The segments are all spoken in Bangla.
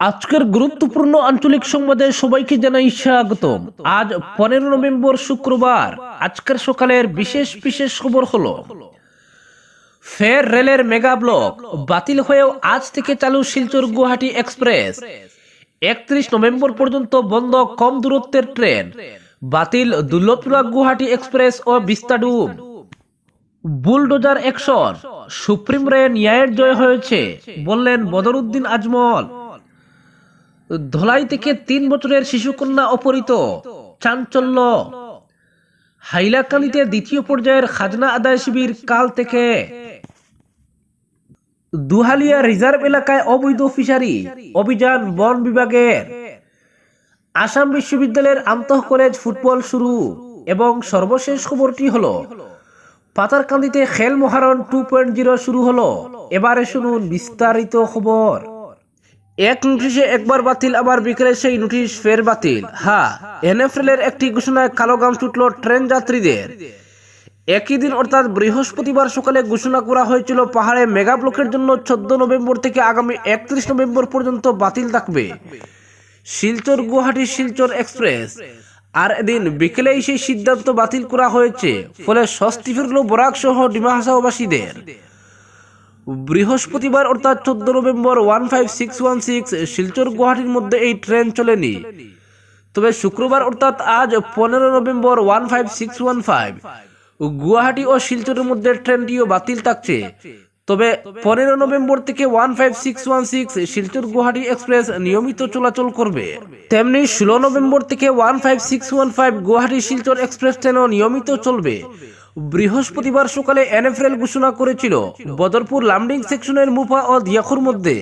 আজকের গুরুত্বপূর্ণ আঞ্চলিক সংবাদে সবাইকে জানাই স্বাগতম। আজ পনেরো নভেম্বর শুক্রবার, আজকের সকালের বিশেষ বিশেষ খবর হলো, ফের রেলের মেগা ব্লক বাতিল হয়েও আজ থেকে চালু শিলচর গুয়াহাটি এক্সপ্রেস। একত্রিশ নভেম্বর পর্যন্ত বন্ধ কম দূরত্বের ট্রেন, বাতিল দুর্লভপুরা গুয়াহাটি এক্সপ্রেস ও বিস্তাডুম বুলডোজার অ্যাকশন সুপ্রিম রায়ে ন্যায়ের জয় হয়েছে, বললেন বদরুদ্দিন আজমল। ধলাই থেকে তিন বছরের শিশুকন্যা অপহৃত? চাঞ্চল্য। হাইলাকান্দিতে দ্বিতীয় পর্যায়ের খাজনা আদায় শিবির কাল থেকে। দুহালিয়া রিজার্ভ এলাকায় অবৈধ ফিশারি অভিযান বন বিভাগের। আসাম বিশ্ববিদ্যালয়ের আন্তঃ কলেজ ফুটবল শুরু এবং সর্বশেষ খবরটি হলো, পাতারকান্দিতে খেল মহারণ টু পয়েন্ট জিরো শুরু হলো। এবারে শুনুন বিস্তারিত খবর। এক নোটিশে একবার বাতিল, আবার বিকেলে সেই নোটিশ ফের বাতিল। হ্যাঁ এনএফএল এর একটি ঘোষণায় কালো গাম ছুটল ট্রেন যাত্রীদের। একই দিন অর্থাৎ বৃহস্পতিবার সকালে ঘোষণা করা হয়েছিল, পাহাড়ে মেগা ব্লকের জন্য চোদ্দ নভেম্বর থেকে আগামী একত্রিশ নভেম্বর পর্যন্ত বাতিল থাকবে। শিলচর গুয়াহাটি শিলচর এক্সপ্রেস। আর এদিন বিকেলেই সেই সিদ্ধান্ত বাতিল করা হয়েছে। ফলে স্বস্তি ফিরল বরাক সহ ডিমাহাসাওবাসীদের। বৃহস্পতিবার অর্থাৎ চোদ্দ November one five six one six Silchar গুয়াহাটির মধ্যে এই ট্রেন চলেনি। তবে শুক্রবার অর্থাৎ আজ পনেরো November one five six one five Guwahati ও শিলচরের মধ্যে ট্রেনটিও বাতিল থাকছে। তবে পনেরো নভেম্বর থেকে one five six one six Silchar Guwahati express নিয়মিত চলাচল করবে। তেমনি ষোলো নভেম্বর থেকে one five six one five Guwahati Silchar express ট্রেনও নিয়মিত চলবে। বৃহস্পতিবার সকালে এনএফএল ঘোষণা করেছিল, বদরপুর লামডিং সেকশনের মুফা ও দিয়াখুর মধ্যে।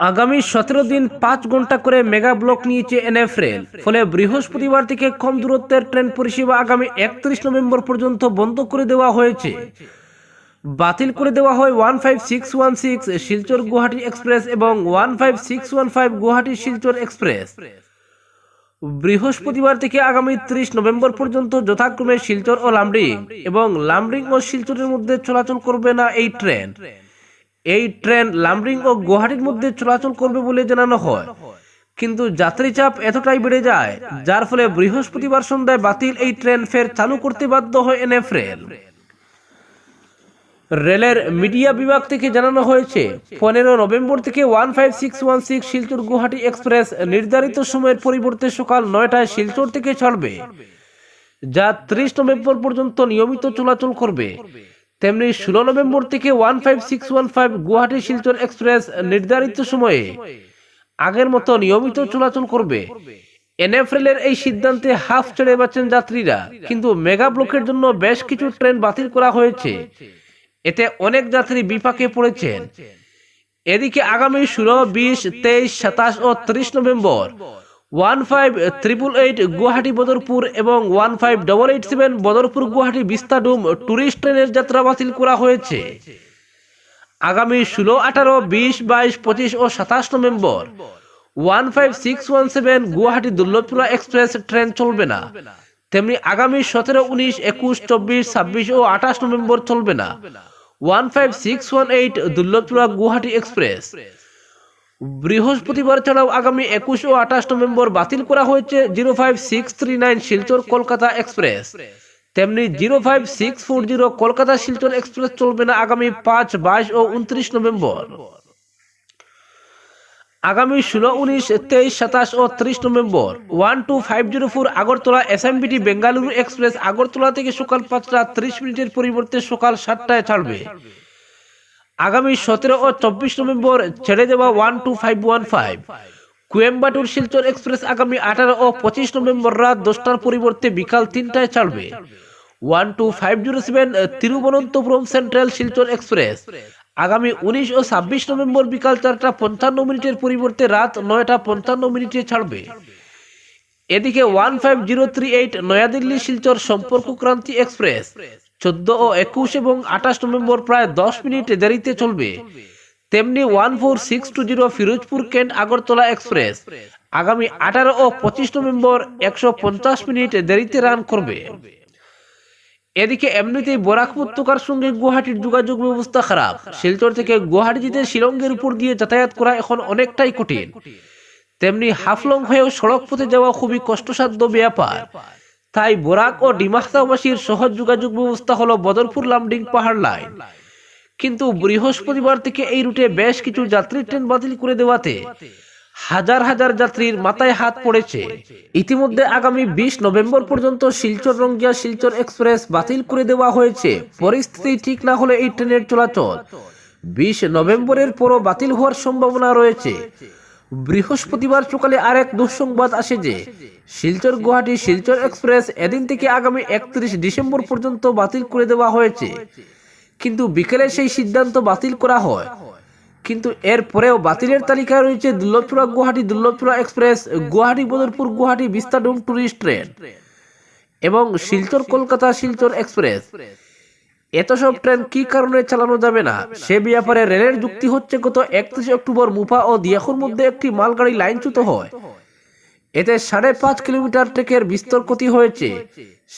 আগামী সতেরো দিন পাঁচ ঘণ্টা করে মেগা ব্লক নিয়েছে এনএফএল ফলে বৃহস্পতিবার থেকে কম দূরত্বের ট্রেন পরিষেবা আগামী একত্রিশ নভেম্বর পর্যন্ত বন্ধ করে দেওয়া হয়েছে। বাতিল করে দেওয়া হয় one five six one six Silchar Guwahati express এবং one five six one five Guwahati Silchar express. বৃহস্পতিবার থেকে আগামী ত্রিশ নভেম্বর পর্যন্ত যথাক্রমে শিলচর ও লামডিং এবং লামডিং ও শিলচরের মধ্যে চলাচল করবে না এই ট্রেন। এই ট্রেন লামডিং ও গুয়াহাটির মধ্যে চলাচল করবে বলে জানানো হয়। কিন্তু যাত্রী চাপ এতটাই বেড়ে যায়, যার ফলে বৃহস্পতিবার সন্ধ্যায় বাতিল এই ট্রেন ফের চালু করতে বাধ্য হয় এনএফরেল রেলের মিডিয়া বিভাগ থেকে জানানো হয়েছে, পনেরো নভেম্বর থেকে one five six one six Silchar Guwahati express নির্ধারিত সময়ের পরিবর্তে সকাল নয়টায় শিলচর থেকে ছাড়বে যা ত্রিশ নভেম্বর পর্যন্ত নিয়মিত চলাচল করবে। তেমনি ষোলো নভেম্বর থেকে one five six one five Guwahati Silchar express নির্ধারিত সময়ে আগের মতো নিয়মিত চলাচল করবে। এনএফএল এর এই সিদ্ধান্তে হাফ ছেড়ে বাঁচেন যাত্রীরা, কিন্তু মেগা ব্লকের জন্য বেশ কিছু ট্রেন বাতিল করা হয়েছে। এতে অনেক যাত্রী বিপাকে পড়েছেন। এদিকে আগামী ষোলো, বিশ, তেইশ, সাতাশ ও ত্রিশ November one five triple eight Guwahati, Badarpur এবং one five double eight seven Badarpur, Guwahati vistadome tourist ট্রেনের যাত্রা বাতিল করা হয়েছে। আগামী ষোলো, আঠারো, বিশ, বাইশ, পঁচিশ ও সাতাশ November one five six one seven Guwahati Dullabcherra express train চলবে না। তেমনি আগামী সতেরো, উনিশ, একুশ, চব্বিশ, ছাব্বিশ ও আঠাশ নভেম্বর চলবে না। One five six one eight Dullabcherra Guwahati express. বৃহস্পতিবার ছাড়াও আগামী একুশ ও আঠাশ নভেম্বর বাতিল করা হয়েছে zero five six three nine Silchar Kolkata express. তেমনি zero five six four zero Kolkata Silchar express চলবে না আগামী পাঁচ, বাইশ ও উনত্রিশ নভেম্বর। আগামী ষোলো, উনিশ, তেইশ, সাতাশ ও ত্রিশ November one two five zero four Agartala SMVT Bengaluru express Agartala থেকে সকাল পাঁচটা ত্রিশ মিনিটের পরিবর্তে সকাল সাতটায় ছাড়বে। আগামী সতেরো ও চব্বিশ নভেম্বর ছেড়ে দেওয়া one two five one five. Coimbatore Silchar express আগামী আঠারো ও পঁচিশ নভেম্বর রাত দশটার পরিবর্তে বিকাল তিনটায় ছাড়বে। One two five zero seven Thiruvananthapuram central Silchar express. আগামী উনিশ ও ছাব্বিশ নভেম্বর বিকাল চারটা পঞ্চান্ন মিনিটের পরিবর্তে রাত নয়টা পঞ্চান্ন মিনিটে ছাড়বে। এদিকে one five zero three eight New Delhi Silchar Sampark Kranti express. চোদ্দ ও একুশ এবং আঠাশ নভেম্বর প্রায় দশ মিনিট দেরিতে চলবে। তেমনি one four six two zero Firozpur cantt Agartala express. আগামী আঠারো ও পঁচিশ নভেম্বর একশো পঞ্চাশ মিনিট দেরিতে রান করবে। এদিকে এমনিতেই বরাক উপত্যকার সঙ্গে গুয়াহাটির যোগাযোগ ব্যবস্থা খারাপ। শিলচর থেকে গুয়াহাটি যেতে শিলংয়ের উপর দিয়ে যাতায়াত করা এখন অনেকটাই কঠিন। তেমনি হাফলং হয়েও সড়ক পথে যাওয়া খুবই কষ্টসাধ্য ব্যাপার। তাই বরাক ও ডিমাক্তাবাসীর সহজ যোগাযোগ ব্যবস্থা হলো বদরপুর লামডিং পাহাড় লাইন। কিন্তু বৃহস্পতিবার থেকে এই রুটে বেশ কিছু যাত্রী ট্রেন বাতিল করে দেওয়াতে হাজার হাজার যাত্রীর মাথায় হাত পড়েছে। ইতিমধ্যে আগামী বিশ নভেম্বর পর্যন্ত শিলচর রঙ্গিয়া শিলচর এক্সপ্রেস বাতিল করে দেওয়া হয়েছে। পরিস্থিতি ঠিক না হলে এই ট্রেনের চলাচল। বিশ নভেম্বরের পরও বাতিল হওয়ার সম্ভাবনা রয়েছে। বৃহস্পতিবার সকালে আরেক দুঃসংবাদ আসে যে, শিলচর গুয়াহাটি শিলচর এক্সপ্রেস এদিন থেকে আগামী একত্রিশ ডিসেম্বর পর্যন্ত বাতিল করে দেওয়া হয়েছে। কিন্তু বিকেলে সেই সিদ্ধান্ত বাতিল করা হয়। কিন্তু এর পরেও বাতিলের তালিকায় রয়েছে Dullabcherra Guwahati Dullabcherra express, Guwahati Badarpur, Guwahati vistadome tourist train এবং শিলচর কলকাতা শিলচর এক্সপ্রেস। এত সব ট্রেন কি কারণে চালানো যাবে না? সে ব্যাপারে রেলের যুক্তি হচ্ছে, গত একত্রিশে অক্টোবর মুফা ও দিয়াখুর মধ্যে একটি মালগাড়ি লাইনচ্যুত হয়। এতে সাড়ে পাঁচ কিলোমিটার ট্রেকের বিস্তর ক্ষতি হয়েছে।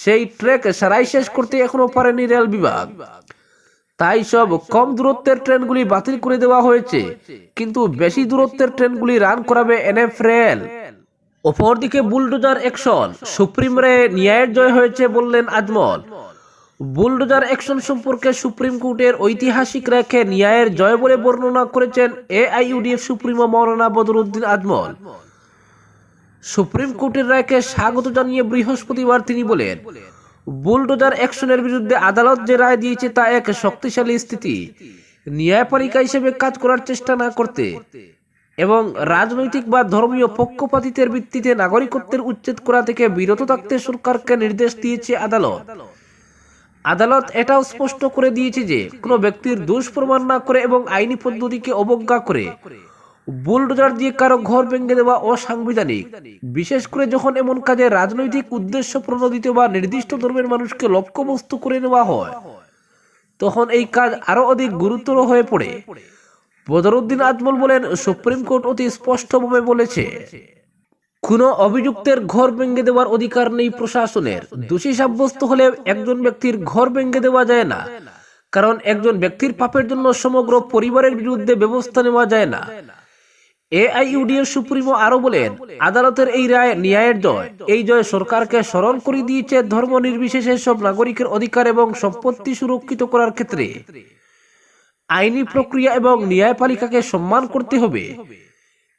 সেই ট্রেক সারাই শেষ করতে এখনও পারেনি রেল বিভাগ। তাই সব কম দূরত্বের ট্রেনগুলি বাতিল করে দেওয়া হয়েছে। কিন্তু বেশি দূরত্বের ট্রেনগুলি রান করাবে এনএফ রেল অপরদিকে বুলডোজার অ্যাকশন সুপ্রিম রে ন্যায়ের জয় হয়েছে বললেন আজমল। বুলডোজার অ্যাকশন সম্পর্কে সুপ্রিম কোর্টের ঐতিহাসিক রেখে ন্যায়ের জয় বলে বর্ণনা করেছেন এ AIUDF supremo Maulana Badruddin Ajmal. Supreme কোর্টের রায়কে স্বাগত জানিয়ে বৃহস্পতিবার তিনি বলেন বুলডোজার অ্যাকশনের বিরুদ্ধে আদালত যে রায় দিয়েছে তা এক শক্তিশালী স্থিতি। ন্যায়পালিকা হিসেবে কাজ করার চেষ্টা না করতে এবং রাজনৈতিক বা ধর্মীয় পক্ষপাতিত্বের ভিত্তিতে নাগরিকত্বের উচ্ছেদ করা থেকে বিরত থাকতে সরকারকে নির্দেশ দিয়েছে আদালত। আদালত এটাও স্পষ্ট করে দিয়েছে যে কোনো ব্যক্তির দোষ প্রমাণ না করে এবং আইনি পদ্ধতিকে অবজ্ঞা করে বুলডোজার দিয়ে কারও ঘর ভেঙে দেওয়া অসাংবিধানিক। বিশেষ করে যখন এমন কাজে রাজনৈতিক উদ্দেশ্য প্রণোদিত বা নির্দিষ্ট ধর্মের মানুষকে লক্ষ্যবস্তু করে নেওয়া হয়, তখন এই কাজ আরও অধিক গুরুতর হয়ে পড়ে। বদরুদ্দিন আজমল বলেন, সুপ্রিম কোর্ট অতি স্পষ্টভাবে বলেছে, কোনো অভিযুক্তের ঘর ভেঙে দেওয়ার অধিকার নেই প্রশাসনের। দোষী সাব্যস্ত হলে একজন ব্যক্তির ঘর ভেঙে দেওয়া যায় না, কারণ একজন ব্যক্তির পাপের জন্য সমগ্র পরিবারের বিরুদ্ধে ব্যবস্থা নেওয়া যায় না। এআইইউডিএর সুপ্রিমো আরও বলেন, আদালতের এই রায় ন্যায়ের জয়। এই জয় সরকারকে স্মরণ করে দিয়েছে ধর্ম নির্বিশেষে সব নাগরিকের অধিকার এবং সম্পত্তি সুরক্ষিত করার ক্ষেত্রে। আইনি প্রক্রিয়া এবং ন্যায়পালিকাকে সম্মান করতে হবে।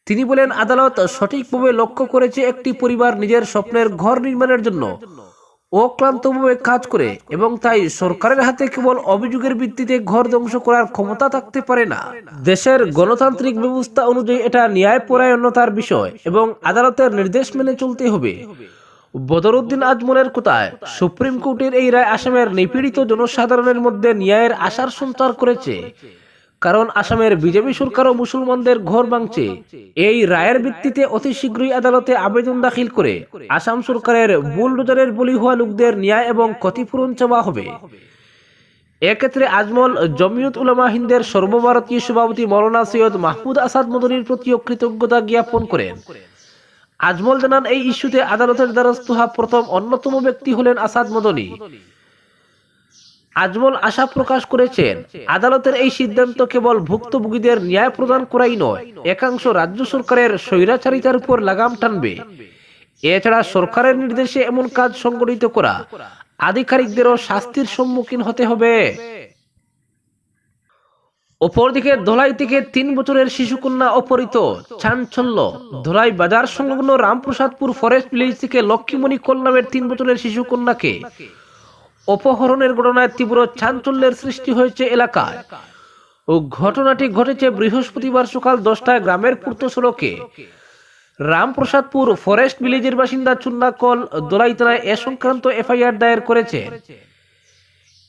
তিনি বলেন, আদালত সঠিকভাবে লক্ষ্য করেছে একটি পরিবার নিজের স্বপ্নের ঘর নির্মাণের জন্য। অক্লান্তভাবে কাজ করে এবং তাই সরকারের হাতে কেবল অভিযোগের ভিত্তিতে ঘর ধ্বংস করার ক্ষমতা থাকতে পারে না। দেশের গণতান্ত্রিক ব্যবস্থা অনুযায়ী এটা ন্যায়পরায়ণতার বিষয় এবং আদালতের নির্দেশ মেনে চলতে হবে। বদরুদ্দিন আজমলের কোথায়? সুপ্রিম কোর্টের এই রায় আসামের নিপীড়িত জনসাধারণের মধ্যে ন্যায়ের আশার সঞ্চার করেছে। কারণ আসামের বিজেপি সরকারও মুসলমানদের ঘর ভাঙছে। এই রায়ের ভিত্তিতে অতি শীঘ্রই আদালতে আবেদন দাখিল করে আসাম সরকারের বুলডোজারের বলি হওয়া লোকদের ন্যায় এবং ক্ষতিপূরণ চাওয়া হবে। এক্ষেত্রে আজমল, জমিয়ত উলামা হিন্দের সর্বভারতীয় সভাপতি মৌলানা সৈয়দ মাহমুদ আসাদ মদনীর প্রতিও কৃতজ্ঞতা জ্ঞাপন করেন। আজমল জানান, এই ইস্যুতে আদালতের দ্বারস্থ হওয়া প্রথম অন্যতম ব্যক্তি হলেন আসাদ মদনী। আজমল আশা প্রকাশ করেছেন, আদালতের এই সিদ্ধান্ত কেবল ভুক্তভোগীদের ন্যায় প্রদান করাই নয়, একাংশ রাজ্য সরকারের স্বৈরাচারিতার উপর লাগাম টানবে। এছাড়া সরকারের নির্দেশে এমন কাজ সংগঠিত করা আধিকারিকদেরও শাস্তির সম্মুখীন হতে হবে। অপরদিকে ধলাই থেকে তিন বছরের শিশুকন্যা অপহৃত, চাঞ্চল্য। ধলাই বাজার সংলগ্ন রামপ্রসাদপুর ফরেস্ট ভিলেজ থেকে লক্ষ্মীমণি কল নামের তিন বছরের শিশুকন্যাকে অপহরণের ঘটনায় তীব্র চাঞ্চল্যের সৃষ্টি হয়েছে এলাকায়। ও ঘটনাটি ঘটেছে বৃহস্পতিবার সকাল দশটায় গ্রামের পূর্ত সড়কে রামপ্রসাদপুর ফরেস্ট ভিলেজের বাসিন্দা চুন্না কল দোলাই থানায় এ সংক্রান্ত এফআইআর দায়ের করেছেন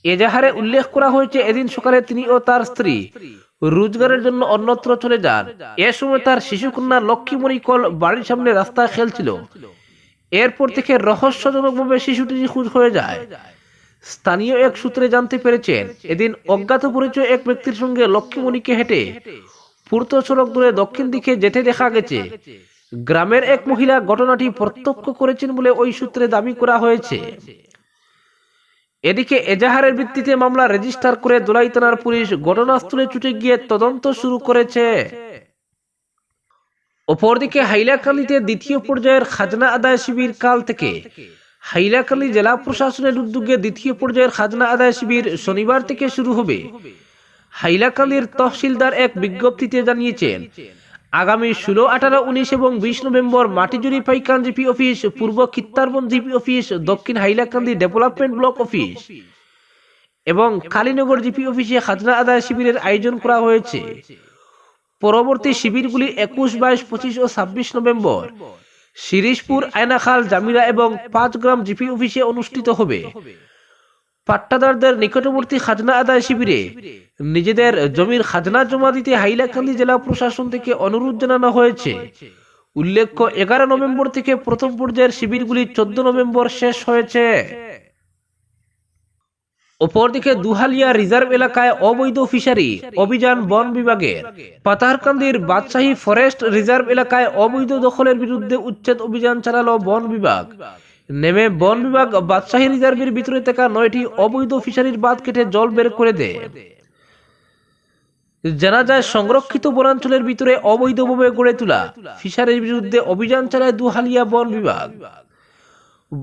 এজাহারে উল্লেখ করা হয়েছে, এদিন সকালে তিনি ও তার স্ত্রী রোজগারের জন্য অন্যত্র চলে যান। এ সময় তার শিশুকন্যা লক্ষ্মীমণি কল বাড়ির সামনে রাস্তায় খেলছিল। এরপর থেকে রহস্যজনকভাবে শিশুটি নিখোঁজ হয়ে যায়। স্থানীয় এক সূত্রে জানতে পেরেছেন, এদিন অজ্ঞাত পরিচয় এক ব্যক্তির সঙ্গে লক্ষ্মীমণিকে হেঁটে পূর্ত সড়ক ধরে দক্ষিণ দিকে যেতে দেখা গেছে। গ্রামের এক মহিলা ঘটনাটি প্রত্যক্ষ করেছেন বলে ওই সূত্রে দাবি করা হয়েছে। এদিকে এজাহারের ভিত্তিতে মামলা রেজিস্টার করে দোলাই থানার পুলিশ ঘটনাস্থলে ছুটে গিয়ে তদন্ত শুরু করেছে। অপরদিকে হাইলাকান্দিতে দ্বিতীয় পর্যায়ের খাজনা আদায় শিবির কাল থেকে হাইলাকান্দি জেলা প্রশাসনের উদ্যোগে দ্বিতীয় পর্যায়ের খাজনা আদায় শিবির শনিবার থেকে শুরু হবে। হাইলাকান্দির তহসিলদার এক বিজ্ঞপ্তিতে জানিয়েছেন, আগামী ষোলো, আঠারো, উনিশ এবং বিশ নভেম্বর মাটিজুরি পাইকান জিপি অফিস, পূর্ব কিত্তারবন জিপি অফিস, দক্ষিণ হাইলাকান্দি ডেভেলপমেন্ট ব্লক অফিস এবং কালীনগর জিপি অফিসে খাজনা আদায় শিবিরের আয়োজন করা হয়েছে। পরবর্তী শিবিরগুলি একুশ, বাইশ, পঁচিশ ও ছাব্বিশ নভেম্বর শিরিশপুর আয়নাখাল জামিরা এবং পাঁচ গ্রাম জিপি অফিসে অনুষ্ঠিত হবে। পাট্টাদারদের নিকটবর্তী খাজনা আদায় শিবিরে নিজেদের জমির খাজনা জমা দিতে হাইলাকান্দি জেলা প্রশাসন থেকে অনুরোধ জানানো হয়েছে। উল্লেখ্য এগারো নভেম্বর থেকে প্রথম পর্যায়ের শিবিরগুলি চোদ্দ নভেম্বর শেষ হয়েছে। অপরদিকে দুহালিয়া রিজার্ভ এলাকায় অবৈধ ফিশারি, অভিযান বন বিভাগের। পাতারকান্দির বাদশাহী ফরেস্ট রিজার্ভ এলাকায় অবৈধ দখলের বিরুদ্ধে উচ্ছেদ অভিযান চালালো বন বিভাগ। নেমে বন বিভাগ বাদশাহী রিজার্ভের ভিতরে থাকা নয়টি অবৈধ ফিশারির বাঁধ কেটে জল বের করে দেয়। জানা যায়, সংরক্ষিত বনাঞ্চলের ভিতরে অবৈধভাবে গড়ে তোলা ফিশারির বিরুদ্ধে অভিযান চালায় দুহালিয়া বন বিভাগ।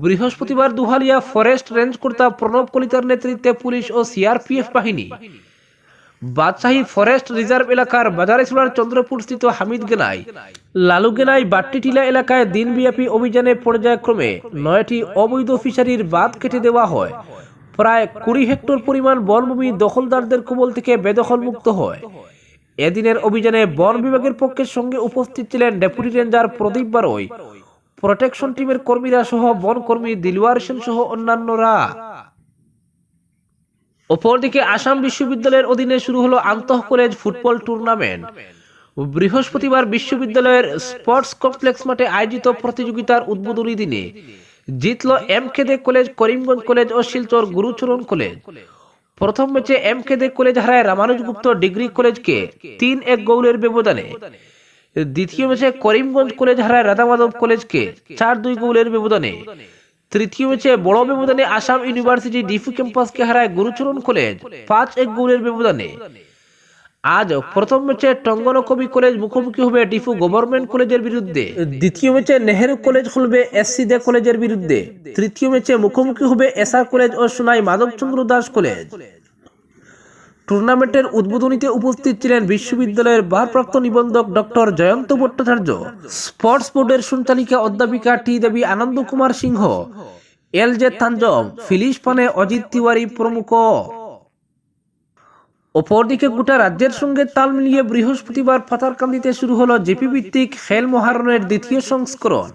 বৃহস্পতিবার দুহালিয়া ফরেস্ট রেঞ্জ কর্তা প্রণব কলিতার নেতৃত্বে পুলিশ ও সিআরপিএফ বাহিনী। বাদশাহী ফরেস্ট রিজার্ভ এলাকার বাজারেছুড়ার চন্দ্রপুর স্থিত হামিদ গেনাই লালু গেনাই বাট্টিটিলা এলাকায় দিনব্যাপী অভিযানে পর্যায়ক্রমে নয়টি অবৈধ ফিশারির বাঁধ কেটে দেওয়া হয়। প্রায় কুড়ি হেক্টর পরিমাণ বনভূমি দখলদারদের কবল থেকে বেদখল মুক্ত হয়। এদিনের অভিযানে বন বিভাগের পক্ষের সঙ্গে উপস্থিত ছিলেন ডেপুটি রেঞ্জার প্রদীপ বারই। প্রোটেকশন টিমের কর্মীরা সহ বন কর্মী দিলওয়ার সেন সহ অন্যান্যরা। অপরদিকে আসাম বিশ্ববিদ্যালয়ের অধীনে শুরু হলো আন্তঃ কলেজ ফুটবল টুর্নামেন্ট। বৃহস্পতিবার বিশ্ববিদ্যালয়ের স্পোর্টস কমপ্লেক্স মাঠে আয়োজিত প্রতিযোগিতার উদ্বোধনী দিনে জিতল এম কেদে কলেজ, করিমগঞ্জ কলেজ ও শিলচর গুরুচরণ কলেজ। প্রথম ম্যাচে এম কলেজ হারায় রামানুজ গুপ্ত ডিগ্রি কলেজকে তিন এক গোলের ব্যবধানে। দ্বিতীয় ম্যাচে করিমগঞ্জ কলেজ হারায় রাধামাধব কলেজকে চার দুই গোলের ব্যবধানে। তৃতীয় ম্যাচে বড় ব্যবধানে আসাম ইউনিভার্সিটি ডিফু ক্যাম্পাসকে হারায় গুরুচরণ কলেজ, পাঁচ এক গোলের ব্যবধানে। আজ প্রথম ম্যাচে টঙ্গন কবি কলেজ মুখোমুখি হবে ডিফু গভর্নমেন্ট কলেজের বিরুদ্ধে। দ্বিতীয় ম্যাচে নেহেরু কলেজ খুলবে এসসি দে কলেজের বিরুদ্ধে। তৃতীয় ম্যাচে মুখোমুখি হবে এসআর কলেজ ও সোনাই মাধবচন্দ্র দাস কলেজ। টুর্নামেন্টের উদ্বোধনীতে উপস্থিত ছিলেন বিশ্ববিদ্যালয়ের ভারপ্রাপ্ত নিবন্ধক ডক্টর জয়ন্ত ভট্টাচার্য, স্পোর্টস বোর্ডের সঞ্চালিকা অধ্যাপিকা T Devi Ananda Kumar Singha, L J তাঞ্জম ফিলিশ পানে অজিত তিওয়ারি প্রমুখ। অপরদিকে গোটা রাজ্যের সঙ্গে তাল মিলিয়ে বৃহস্পতিবার পাতারকান্দিতে শুরু হলো জেপি ভিত্তিক খেল মহারণের দ্বিতীয় সংস্করণ।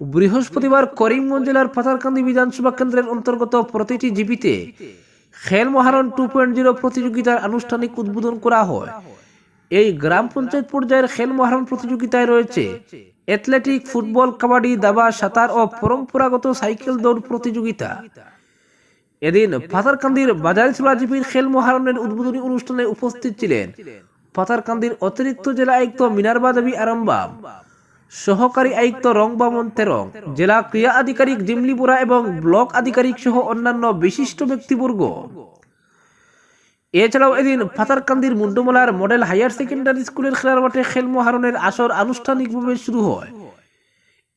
বৃহস্পতিবার করিমগঞ্জ জেলার পাতারকান্দি বিধানসভা কেন্দ্রের অন্তর্গত প্রতিটি জিপিতে খেল মহারণ টু পয়েন্ট জিরো প্রতিযোগিতার আনুষ্ঠানিক উদ্বোধন করা হয়। এই গ্রাম পঞ্চায়েত পর্যায়ের খেল মহারণ প্রতিযোগিতায় রয়েছে অ্যাথলেটিক ফুটবল কাবাডি, দাবা, সাঁতার ও পরম্পরাগত সাইকেল দৌড় প্রতিযোগিতা। এদিন পাতারকান্দির বাজার জিপির খেল মহারণের উদ্বোধনী অনুষ্ঠানে উপস্থিত ছিলেন পাতারকান্দির অতিরিক্ত জেলা আয়ুক্ত মিনারবা দেবী আরামবাম সহকারী আয়ুক্ত রংবামন তেরং, জেলা ক্রিয়া আধিকারিক ডিমলিপুরা এবং ব্লক আধিকারিক সহ অন্যান্য বিশিষ্ট ব্যক্তিবর্গ। এছাড়াও এদিন ফাতারকান্দির মুন্ডমলার মডেল হায়ার সেকেন্ডারি স্কুলের খেলার মাঠে খেল মহারণের আসর আনুষ্ঠানিকভাবে শুরু হয়।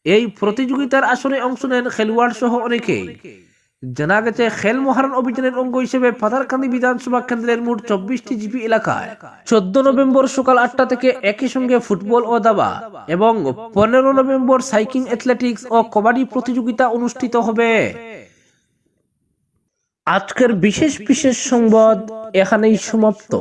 এই প্রতিযোগিতার আসরে অংশ নেন খেলোয়াড় সহ অনেকেই। জানা গেছে খেল মহারণ অভিযানের অঙ্গ হিসেবে পাতারকান্দি বিধানসভা কেন্দ্রের মোট চব্বিশটি জিপি এলাকায়। চোদ্দ নভেম্বর সকাল আটটা থেকে একই সঙ্গে ফুটবল ও দাবা এবং পনেরো নভেম্বর সাইকিং অ্যাথলেটিক্স ও কবাডি প্রতিযোগিতা অনুষ্ঠিত হবে। আজকের বিশেষ বিশেষ সংবাদ এখানেই সমাপ্ত।